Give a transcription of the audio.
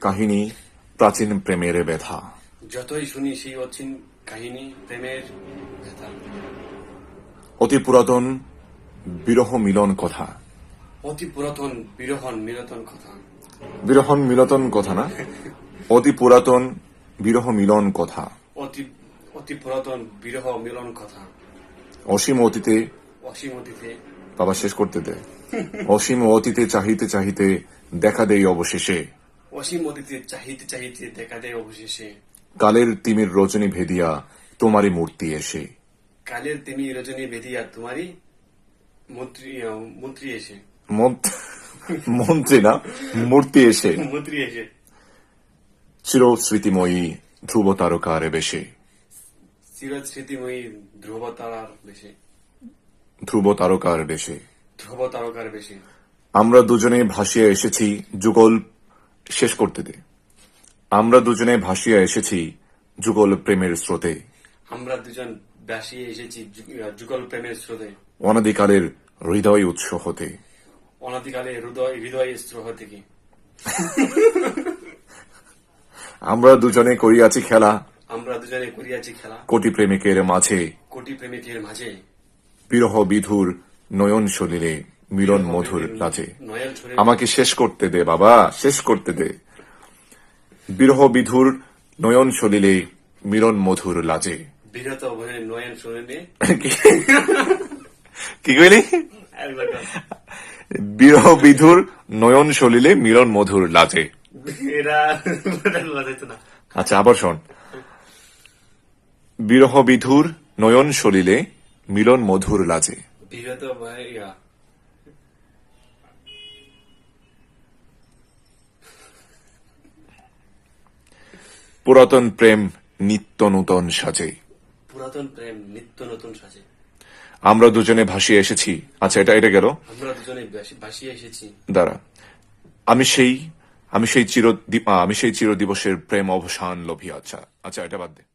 কাহিনী প্রাচীন প্রেমের ব্যথা। যতই শুনি সেই অচিন কাহিনী প্রেমের ব্যথা। অতি পুরাতন বিরহ মিলন কথা। অতি পুরাতন বিরহন মিলতন কথা। বিরহন মিলতন কথা না? অতি পুরাতন বিরহ মিলন কথা। অতি অতি পুরাতন বিরহ মিলন কথা। অসীম অতীতে অসীম অতীতে। বাবা শেষ করতে দে। অসীম অতীতে চাহিতে চাহিতে দেখা দেই অবশেষে। অসীম চাহিতে চাহিতে দেখা দেয় অবশেষে। কালের তিমির রজনী ভেদিয়া তোমারই মূর্তি এসে। কালের তেমি রজনী বেদিয়া তোমারই মন্ত্রী মন্ত্রী এসে। মন্ত্রী না মূর্তি এসে। মন্ত্রী এসে। চির স্মৃতিময়ী ধ্রুব তারকারে বেশে। চির স্মৃতিময়ী ধ্রুব তারার বেশে। ধ্রুব তারকার বেশে। ধ্রুব তারকার বেশে। আমরা দুজনে ভাসিয়া এসেছি যুগল শেষ করতে দে। আমরা দুজনে ভাসিয়া এসেছি যুগল প্রেমের স্রোতে। আমরা দুজন ব্যাসিয়ে এসেছি যুগ- যুগল প্রেমের স্রোতে। অনাদিকালের হৃদয় উৎস হতে। অনাদিকালে হৃদয় হৃদয় স্ত্রহ থেকে আমরা দুজনে করিয়াছি খেলা। আমরা দুজনে করিয়াছি খেলা। কোটি প্রেমিকের মাঝে। কোটি প্রেমিকের মাঝে। বিরহ বিধুর নয়ন সলিলে মিলন মধুর লাজে। আমাকে শেষ করতে দে বাবা শেষ করতে দে। বিরহ বিধুর নয়ন সলিলে মিলন মধুর লাজে। বিরত নয়ন কি? কইলি? বিরহ বিধুর নয়ন সলিলে মিলন মধুর লাজে। আচ্ছা আবার শোন। বিরহ বিধুর নয়ন সলিলে মিলন মধুর লাজে। বিরত পুরাতন প্রেম নিত্য নূতন সাজে। পুরাতন প্রেম নিত্য নতুন সাজে। আমরা দুজনে ভাসিয়ে এসেছি। আচ্ছা এটা এটা গেল। আমরা দুজনে ভাসিয়ে এসেছি। দাঁড়া। আমি সেই আমি সেই চির আমি সেই চির দিবসের প্রেম অবসান লোভী আচ্ছা। আচ্ছা এটা বাদ দে।